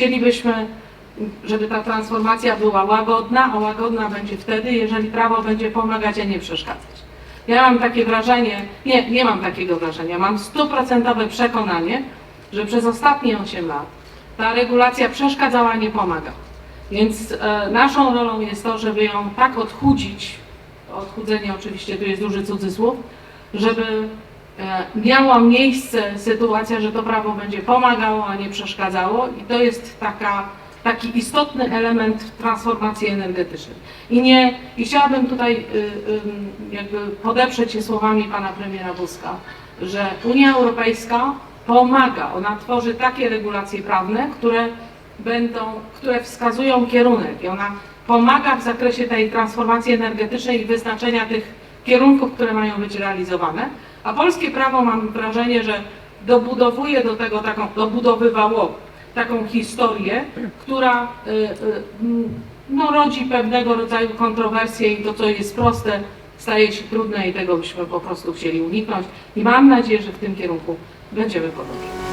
chcielibyśmy, żeby ta transformacja była łagodna, a łagodna będzie wtedy, jeżeli prawo będzie pomagać, a nie przeszkadzać. Ja mam takie wrażenie, nie, nie mam takiego wrażenia, mam stuprocentowe przekonanie, że przez ostatnie 8 lat ta regulacja przeszkadzała, nie pomagała. Więc e, naszą rolą jest to, żeby ją tak odchudzić, odchudzenie oczywiście tu jest duży cudzysłów, żeby miała miejsce sytuacja, że to prawo będzie pomagało, a nie przeszkadzało i to jest taka, taki istotny element transformacji energetycznej. I, nie, i chciałabym tutaj y, jakby podeprzeć się słowami pana premiera Buzka, że Unia Europejska pomaga, ona tworzy takie regulacje prawne, które będą, które wskazują kierunek i ona pomaga w zakresie tej transformacji energetycznej i wyznaczenia tych kierunków, które mają być realizowane, a polskie prawo mam wrażenie, że dobudowuje do tego taką, dobudowywało taką historię, która y, y, no, rodzi pewnego rodzaju kontrowersje i to, co jest proste, staje się trudne i tego byśmy po prostu chcieli uniknąć i mam nadzieję, że w tym kierunku będziemy podążać.